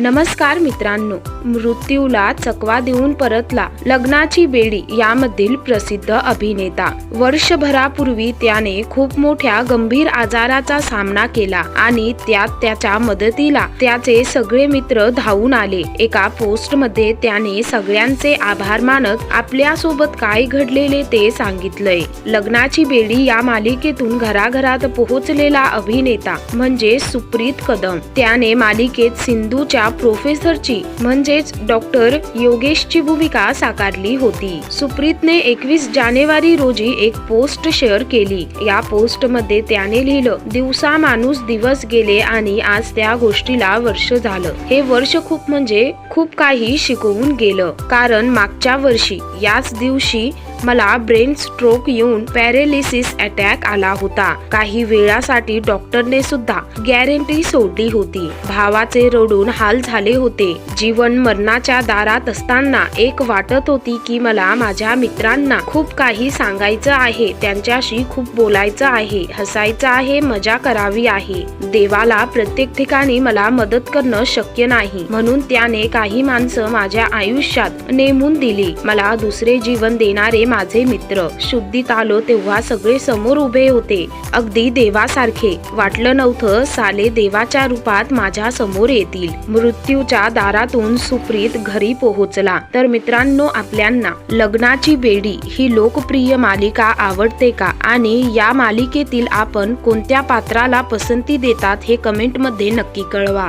नमस्कार मित्रांनो. मृत्यूला चकवा देऊन परतला. लग्नाची बेडी यामधील प्रसिद्ध अभिनेता. वर्षभरापूर्वी त्याने खूप मोठ्या गंभीर आजाराचा सामना केला आणि त्यात त्याच्या मदतीला त्याचे सगळे मित्र धावून आले. एका पोस्टमध्ये त्याने सगळ्यांचे आभार मानत आपल्यासोबत काय घडलेले ते सांगितलंय. लग्नाची बेडी या मालिकेतून घराघरात पोहोचलेला अभिनेता म्हणजे सुप्रीत कदम. त्याने मालिकेत सिंधूच्या प्रोफेसरची म्हणजे म्हणजेच डॉक्टर योगेशची भूमिका साकारली होती. सुप्रीतने एकवीस जानेवारी रोजी एक पोस्ट शेअर केली. या पोस्टमध्ये त्याने लिहिलं दिवसा माणूस दिवस गेले आणि आज त्या गोष्टीला वर्ष झालं. हे वर्ष खूप म्हणजे खूप काही शिकवून गेलं. कारण मागच्या वर्षी याच दिवशी मला ब्रेन स्ट्रोक येऊन पॅरेलिसिस अटॅक आला होता. काही वेळासाठी डॉक्टरने सुद्धा गॅरंटी सोडली होती. भावाचे रडून हाल झाले होते. जीवन मरणाच्या दारात असताना एक वाटत होती की मला माझ्या मित्रांना खूप काही सांगायचं आहे. त्यांच्याशी खूप बोलायचं आहे. हसायचं आहे मजा करावी आहे. देवाला प्रत्येक ठिकाणी मला मदत करणं शक्य नाही. म्हणून त्याने काही माणसं माझ्या आयुष्यात नेमून दिली. मला दुसरे जीवन देणारे माझे मित्र. शुद्धीत आलो तेव्हा सगळे समोर उभे होते. अगदी देवासारखे. वाटलं नव्हतं साले देवाच्या रूपात माझ्यासमोर येतील. मृत्यूच्या दारातून सुप्रीत घरी पोहोचला. तर मित्रांनो आपल्यांना. लग्नाची बेडी ही लोकप्रिय मालिका आवडते का? आणि या मालिकेतील आपण कोणत्या पात्राला पसंती देतात हे कमेंटमध्ये नक्की कळवा.